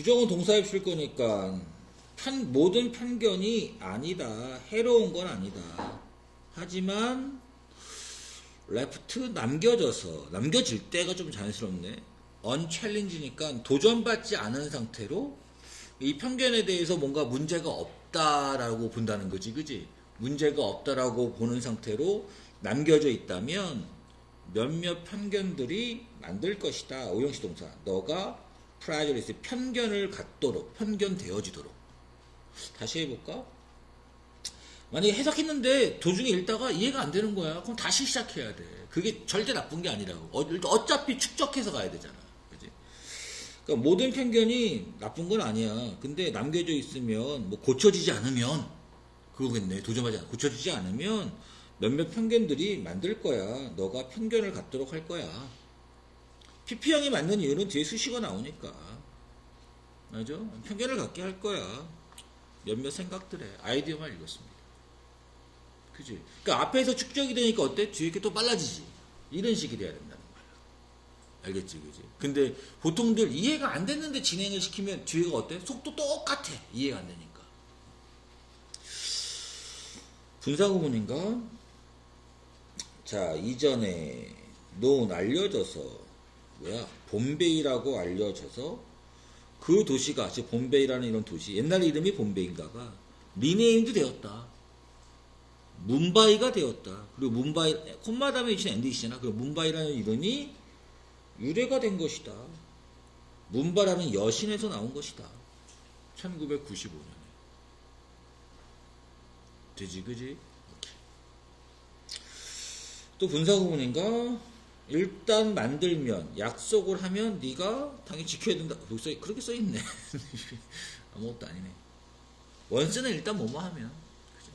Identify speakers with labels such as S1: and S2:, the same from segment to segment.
S1: 부정은 동사에 쓸 거니까 편, 모든 편견이 아니다. 해로운 건 아니다. 하지만 레프트 남겨져서 남겨질 때가 좀 자연스럽네. 언챌린지니까 도전받지 않은 상태로 이 편견에 대해서 뭔가 문제가 없다라고 본다는 거지, 그지? 문제가 없다라고 보는 상태로 남겨져 있다면 몇몇 편견들이 만들 것이다. 오형식 동사. 너가 프라이저리스 편견을 갖도록 편견되어지도록. 다시 해볼까? 만약에 해석했는데 도중에 읽다가 이해가 안 되는 거야. 그럼 다시 시작해야 돼. 그게 절대 나쁜 게 아니라고. 어, 어차피 축적해서 가야 되잖아. 그지? 그러니까 모든 편견이 나쁜 건 아니야. 근데 남겨져 있으면 뭐 고쳐지지 않으면 그거겠네. 도전하지 않 고쳐지지 않으면 몇몇 편견들이 만들 거야. 너가 편견을 갖도록 할 거야. PP형이 맞는 이유는 뒤에 수식어 나오니까. 맞아? 편견을 갖게 할 거야. 몇몇 생각들에 아이디어만 읽었습니다. 그지? 그러니까 앞에서 축적이 되니까 어때? 뒤에 게또 빨라지지. 이런 식이 돼야 된다는 거야. 알겠지, 그지? 근데 보통들 이해가 안 됐는데 진행을 시키면 뒤에가 어때? 속도 똑같아. 이해가 안 되니까. 분사구문인가? 자, 이전에 논 알려져서 뭐야? 봄베이라고 알려져서 그 도시가 즉 봄베이라는 이런 도시 옛날 이름이 봄베이인가가 리네임도 되었다. 문바이가 되었다. 그리고 문바이 다음에 있는 엔디시잖아. 그리고 문바이라는 이름이 유래가 된 것이다. 문바라는 여신에서 나온 것이다. 1995년에. 되지 그지? 또 분사 구문인가? 일단 만들면 약속을 하면 네가 당연히 지켜야 된다. 그렇게 써, 그렇게 써 있네. 아무것도 아니네. 원스는 일단 뭐뭐 하면. 그죠?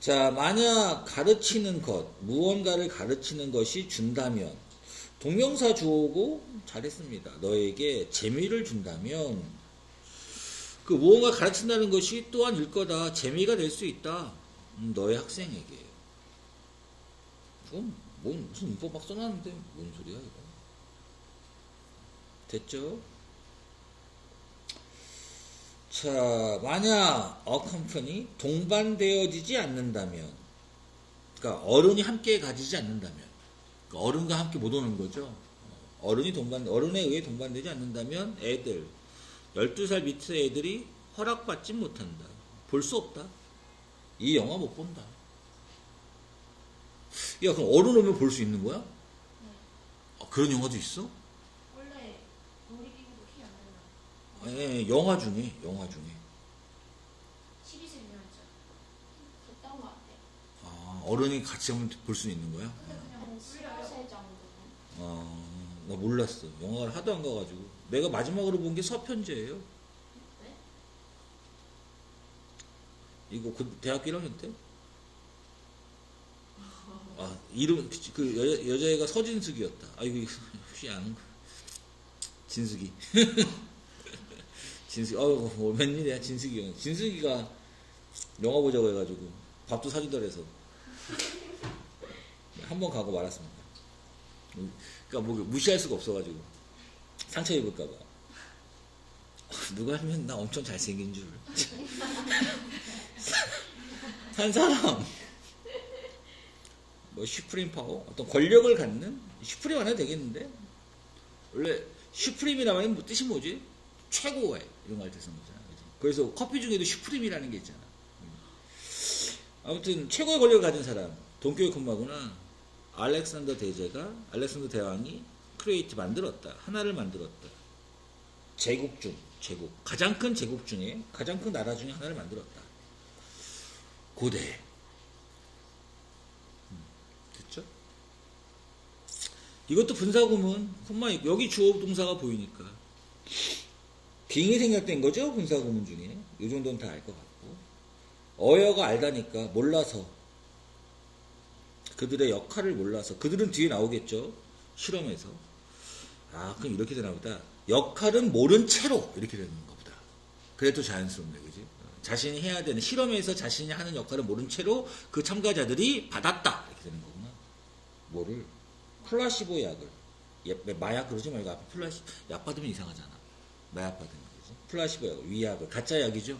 S1: 자, 만약 가르치는 것, 무언가를 가르치는 것이 준다면 동명사 주어고 잘했습니다. 너에게 재미를 준다면 그 무언가 가르친다는 것이 또한 일 거다. 재미가 될 수 있다. 음, 너의 학생에게. 그건 뭔 무슨 문법 막 써놨는데 뭔 소리야 이거? 됐죠? 자 만약 company 동반되어지지 않는다면 그러니까 어른이 함께 가지지 않는다면 그러니까 어른과 함께 못 오는 거죠. 어른이 동반 어른에 의해 동반되지 않는다면 애들 12살 밑에 애들이 허락받지 못한다. 볼 수 없다. 이 영화 못 본다 야, 그럼 어른 오면 볼 수 있는 거야? 아, 그런 영화도 있어?
S2: 원래 놀이기구도 키안 된다.
S1: 예, 영화 중에, 영화 중에.
S2: 12세 미만이죠.
S3: 그딴 거 같아.
S1: 아, 어른이 같이 하면 볼수 있는 거야?
S2: 근데 그냥 한뭐
S3: 14세 정도는.
S1: 아, 나 몰랐어. 영화를 하도 안 가가지고. 내가 마지막으로 본 게 서편제예요.
S2: 네?
S1: 이거 그 대학교 1학년 때? 아, 이름, 그 여, 여자애가 서진숙이었다. 아이고, 거. 진숙이. 진숙이, 어우, 뭐, 웬일이야, 진숙이. 진숙이가 영화 보자고 해가지고 밥도 사주더래서. 한 번 가고 말았습니다. 그니까 뭐, 무시할 수가 없어가지고. 상처 입을까봐. 누가 하면 나 엄청 잘생긴 줄. 한 사람. 뭐 슈프림 파워? 어떤 권력을 갖는 슈프림 안 해도 되겠는데? 원래 슈프림이라는 말은 뭐 뜻이 뭐지? 최고의 이런 거 할 때 쓰는 거잖아 그지? 그래서 커피 중에도 슈프림이라는 게 있잖아. 음. 아무튼 최고의 권력을 가진 사람 동교육 콤마구나. 알렉산더 대제가 알렉산더 대왕이 크리에이트 만들었다. 하나를 만들었다. 제국 중 제국. 가장 큰 제국 중에 가장 큰 나라 중에 하나를 만들었다. 고대 됐죠? 이것도 분사구문. 콤마 여기 주어 동사가 보이니까. 빙이 생략된 거죠 분사구문 중에? 이 정도는 다 알 것 같고. 어여가 알다니까 몰라서. 그들의 역할을 몰라서. 그들은 뒤에 나오겠죠 실험에서. 아 그럼 이렇게 되나 보다. 역할은 모른 채로 이렇게 되는 거보다. 그래도 자연스럽네 그지? 자신이 해야 되는 실험에서 자신이 하는 역할을 모른 채로 그 참가자들이 받았다. 이렇게 되는 거구나. 뭐를 플라시보 약을 예, 마약 그러지 말고 앞에 플라시 약 받으면 이상하잖아. 마약 받으면 그지? 플라시보약, 위약, 가짜 약이죠.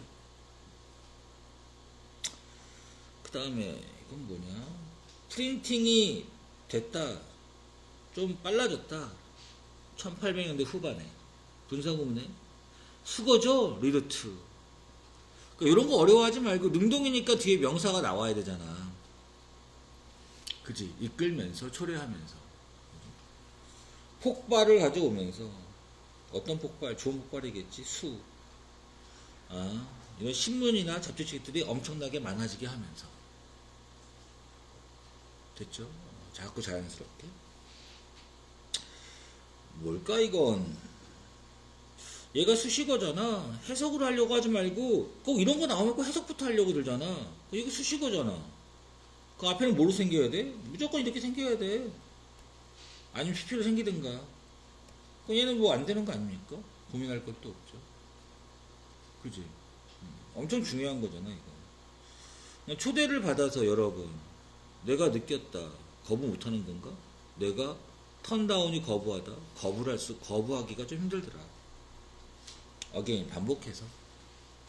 S1: 그 다음에 이건 뭐냐? 프린팅이 됐다. 좀 빨라졌다. 1800년대 후반에 분사구문에 수거죠 리르트. 그러니까 이런 거 어려워하지 말고 능동이니까 뒤에 명사가 나와야 되잖아. 그지? 이끌면서 초래하면서 폭발을 가져오면서 어떤 폭발? 좋은 폭발이겠지. 수. 아, 이런 신문이나 잡지책들이 엄청나게 많아지게 하면서 됐죠? 어, 자꾸 자연스럽게. 뭘까 이건? 얘가 수식어잖아. 해석을 하려고 하지 말고 꼭 이런 거 나오면 꼭 해석부터 하려고 들잖아. 이거 수식어잖아. 그 앞에는 뭐로 생겨야 돼? 무조건 이렇게 생겨야 돼. 아니면 PP로 생기든가. 그 얘는 뭐 안 되는 거 아닙니까? 고민할 것도 없죠. 그지? 음, 엄청 중요한 거잖아, 이거. 초대를 받아서 여러분, 내가 느꼈다. 거부 못 하는 건가? 내가 턴다운이 거부하다. 거부를 할 수, 거부하기가 좀 힘들더라. 어게인, 반복해서.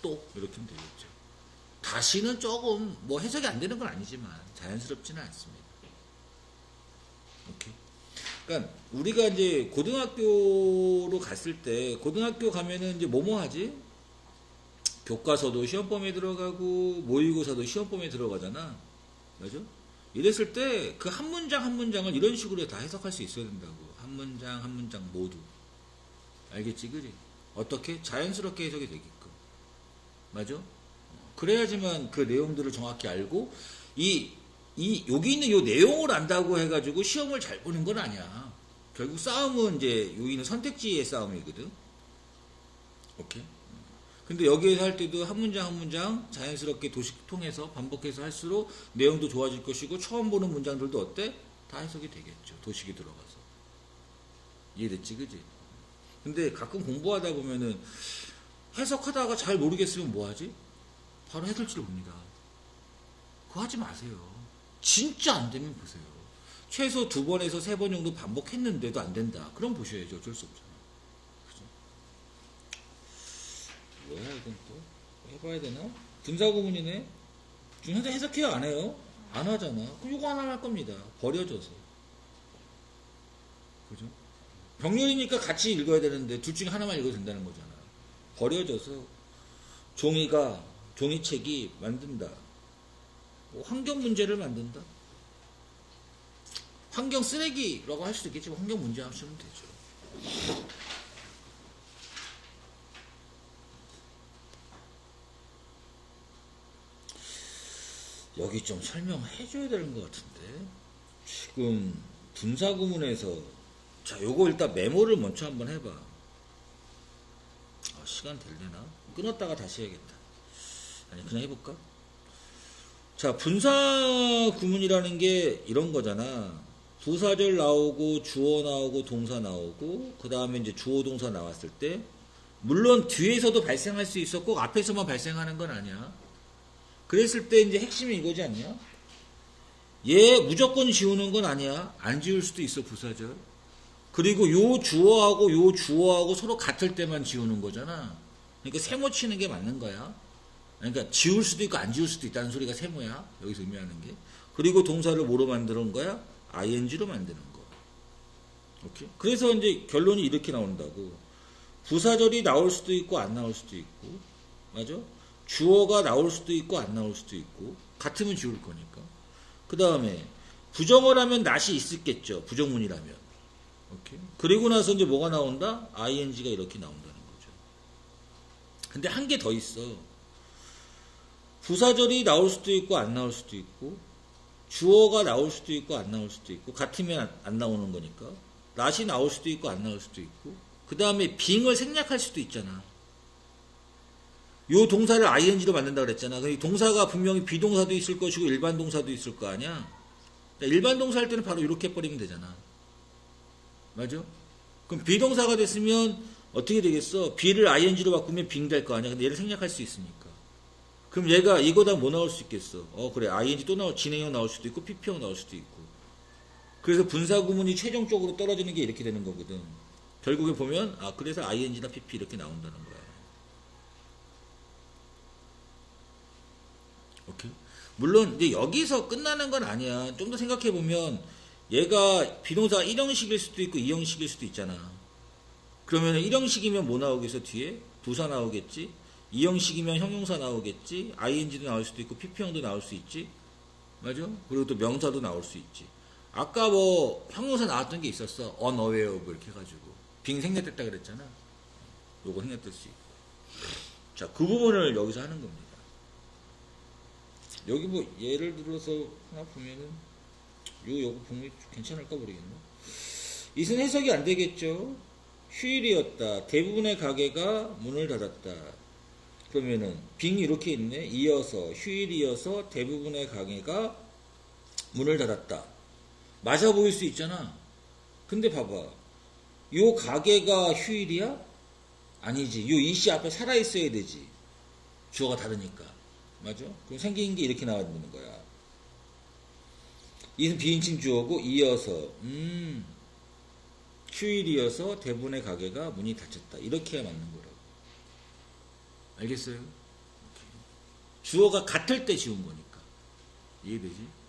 S1: 또, 이렇게 하면 되겠죠. 다시는 조금, 뭐 해석이 안 되는 건 아니지만, 자연스럽지는 않습니다. 그러니까 우리가 이제 고등학교로 갔을 때 고등학교 가면은 이제 뭐뭐 하지? 교과서도 시험범위에 들어가고 모의고사도 시험범위에 들어가잖아. 맞아? 이랬을 때 그 한 문장 한 문장을 이런 식으로 다 해석할 수 있어야 된다고. 한 문장 한 문장 모두. 알겠지, 그지? 어떻게? 자연스럽게 해석이 되게끔. 맞아? 어, 그래야지만 그 내용들을 정확히 알고 이 이 여기 있는 요 내용을 안다고 해가지고 시험을 잘 보는 건 아니야. 결국 싸움은 이제 여기는 선택지의 싸움이거든. 오케이. 근데 여기에서 할 때도 한 문장 한 문장 자연스럽게 도식 통해서 반복해서 할수록 내용도 좋아질 것이고 처음 보는 문장들도 어때? 다 해석이 되겠죠. 도식이 들어가서. 이해됐지, 그지? 근데 가끔 공부하다 보면은 해석하다가 잘 모르겠으면 뭐 하지? 바로 해설지를 봅니다. 그거 하지 마세요. 진짜 안 되면 보세요. 최소 두 번에서 세 번 정도 반복했는데도 안 된다. 그럼 보셔야죠. 어쩔 수 없잖아요. 그죠? 뭐야, 이건 또? 해봐야 되나? 분사구문이네? 지금 현재 해석해요? 안 해요? 안 하잖아. 그럼 이거 하나 할 겁니다. 버려져서. 그죠? 병렬이니까 같이 읽어야 되는데 둘 중에 하나만 읽어도 된다는 거잖아. 버려져서 종이가, 종이책이 만든다. 뭐 환경 문제를 만든다. 환경 쓰레기라고 할 수도 있겠지만 환경 문제 하시면 되죠. 여기 좀 설명해 줘야 되는 것 같은데. 지금 분사구문에서 자 요거 일단 메모를 먼저 한번 해봐. 아, 시간 될래나? 끊었다가 다시 해야겠다. 아니 그냥 해볼까 자, 분사 구문이라는 게 이런 거잖아. 부사절 나오고 주어 나오고 동사 나오고 그 다음에 이제 주어 동사 나왔을 때 물론 뒤에서도 발생할 수꼭 앞에서만 발생하는 건 아니야. 그랬을 때 이제 핵심이 이거지 않냐? 얘 무조건 지우는 건 아니야. 안 지울 수도 있어 부사절. 그리고 요 주어하고 요 주어하고 서로 같을 때만 지우는 거잖아. 그러니까 세모 치는 게 맞는 거야. 그러니까 지울 수도 있고 안 지울 수도 있다는 소리가 세모야. 여기서 의미하는 게. 그리고 동사를 뭐로 만드는 거야? ing로 만드는 거. 오케이? 그래서 이제 결론이 이렇게 나온다고. 부사절이 나올 수도 있고 안 나올 수도 있고. 맞아? 주어가 나올 수도 있고 안 나올 수도 있고. 같으면 지울 거니까. 그 다음에 부정을 하면 낫이 있었겠죠. 부정문이라면. 오케이? 그리고 나서 이제 뭐가 나온다? ing가 이렇게 나온다는 거죠. 근데 한 개 더 있어. 부사절이 나올 수도 있고 안 나올 수도 있고 주어가 나올 수도 있고 안 나올 수도 있고 같으면 안, 안 나오는 거니까. 낫이 나올 수도 있고 안 나올 수도 있고 그 다음에 빙을 생략할 수도 있잖아. 요 동사를 ing로 만든다 그랬잖아. 그 동사가 분명히 비동사도 있을 것이고 일반 동사도 있을 거 아니야? 그러니까 일반 동사 할 때는 바로 이렇게 해버리면 되잖아. 맞아? 그럼 비동사가 됐으면 어떻게 되겠어? 비를 ing로 바꾸면 빙 될 거 아니야? 근데 얘를 생략할 수 있으니까 그럼 얘가 이거다 뭐 나올 수 있겠어? 어, 그래. ing 또 나올, 진행형 나올 수도 있고, pp형 나올 수도 있고. 그래서 분사 구문이 최종적으로 떨어지는 게 이렇게 되는 거거든. 결국에 보면 아 그래서 ing나 pp 이렇게 나온다는 거야. 오케이. 물론 이제 여기서 끝나는 건 아니야. 좀 더 생각해 보면 얘가 비동사가 1형식일 수도 있고 2형식일 수도 있잖아. 그러면 1형식이면 뭐 나오겠어 뒤에? 부사 나오겠지. 2형식이면 형용사 나오겠지. ing도 나올 수도 있고 pp형도 나올 수 있지. 맞아? 그리고 또 명사도 나올 수 있지. 아까 뭐 형용사 나왔던 게 있었어. unaware 이렇게 해가지고 빙 생략됐다 그랬잖아. 요거 생략될 수 있고. 자, 그 부분을 여기서 하는 겁니다. 여기 뭐 예를 들어서 하나 보면은 요 요거 보면 괜찮을까 모르겠네. 이은 해석이 안 되겠죠. 휴일이었다. 대부분의 가게가 문을 닫았다. 그러면은 빙이 이렇게 있네. 이어서 휴일이어서 대부분의 가게가 문을 닫았다. 맞아 보일 수 있잖아. 근데 봐봐. 요 가게가 휴일이야? 아니지. 요 이씨 앞에 살아 있어야 되지. 주어가 다르니까. 맞아? 그럼 생긴 게 이렇게 나와야 되는 거야. 이는 비인칭 주어고 이어서 음 휴일이어서 대부분의 가게가 문이 닫혔다. 이렇게 맞는 거라고. 알겠어요? 주어가 같을 때 지운 거니까. 이해되지?